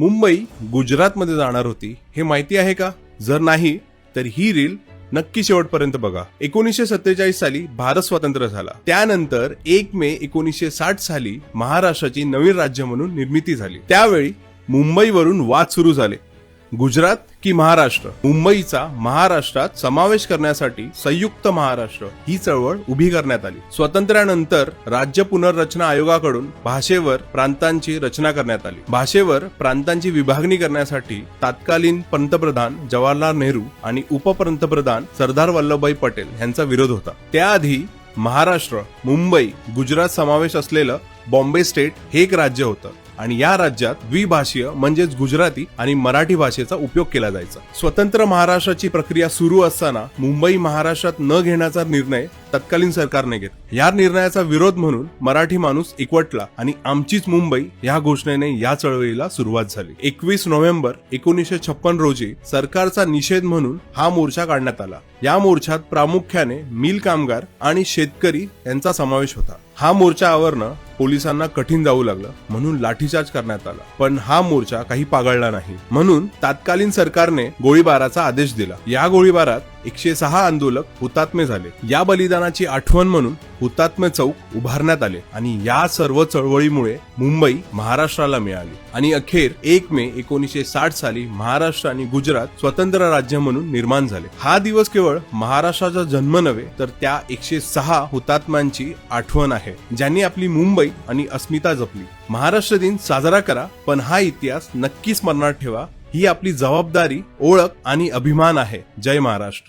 मुंबई गुजरातमध्ये जाणार होती हे माहिती आहे का? जर नाही तर ही रील नक्की शेवटपर्यंत बघा. एकोणीसशे सत्तेचाळीस साली भारत स्वतंत्र झाला. त्यानंतर एक मे एकोणीसशे साठ साली महाराष्ट्राची नवीन राज्य म्हणून निर्मिती झाली. त्यावेळी मुंबईवरून वाद सुरू झाले. गुजरात की महाराष्ट्र? मुंबईचा महाराष्ट्रात समावेश करण्यासाठी संयुक्त महाराष्ट्र ही चळवळ उभी करण्यात आली. स्वातंत्र्यानंतर राज्य पुनर्रचना आयोगाकडून भाषेवर प्रांतांची रचना करण्यात आली. भाषेवर प्रांतांची विभागणी करण्यासाठी तत्कालीन पंतप्रधान जवाहरलाल नेहरू आणि उपपंतप्रधान सरदार वल्लभभाई पटेल यांचा विरोध होता. त्याआधी महाराष्ट्र मुंबई गुजरात समावेश असलेलं बॉम्बे स्टेट हे एक राज्य होतं. आणि या राज्यात द्विभाषीय म्हणजेच गुजराती आणि मराठी भाषेचा उपयोग केला जायचा. स्वतंत्र महाराष्ट्राची प्रक्रिया सुरू असताना मुंबई महाराष्ट्रात न घेण्याचा निर्णय तत्कालीन सरकारने घेतला. या निर्णयाचा विरोध म्हणून मराठी माणूस एकवटला आणि आमचीच मुंबई या घोषणेने या चळवळीला सुरुवात झाली. एकवीस नोव्हेंबर एकोणीसशे छप्पन रोजी सरकारचा निषेध म्हणून हा मोर्चा काढण्यात आला. या मोर्चात प्रामुख्याने मिल कामगार आणि शेतकरी यांचा समावेश होता. हा मोर्चा आवरणं पोलिसांना कठीण जाऊ लागलं म्हणून लाठीचार्ज करण्यात आला. पण हा मोर्चा काही पागळला नाही. म्हणून तत्कालीन सरकारने गोळीबाराचा आदेश दिला. या गोळीबारात एकशे सहा आंदोलक हुतात्मे झाले. या बलिदानाची आठवण म्हणून हुतात्म्य चौक उभारण्यात आले आणि या सर्व चळवळीमुळे मुंबई महाराष्ट्राला मिळाली. आणि अखेर एक मे एकोणीसशे साठ साली महाराष्ट्र आणि गुजरात स्वतंत्र राज्य म्हणून निर्माण झाले. हा दिवस केवळ महाराष्ट्राचा जन्म नव्हे तर त्या एकशे सहा हुतात्म्यांची आठवण आहे ज्यांनी आपली मुंबई आणि अस्मिता जपली. महाराष्ट्र दिन साजरा करा पण हा इतिहास नक्की स्मरणात ठेवा. ही आपली जबाबदारी ओळख आणि अभिमान आहे. जय महाराष्ट्र.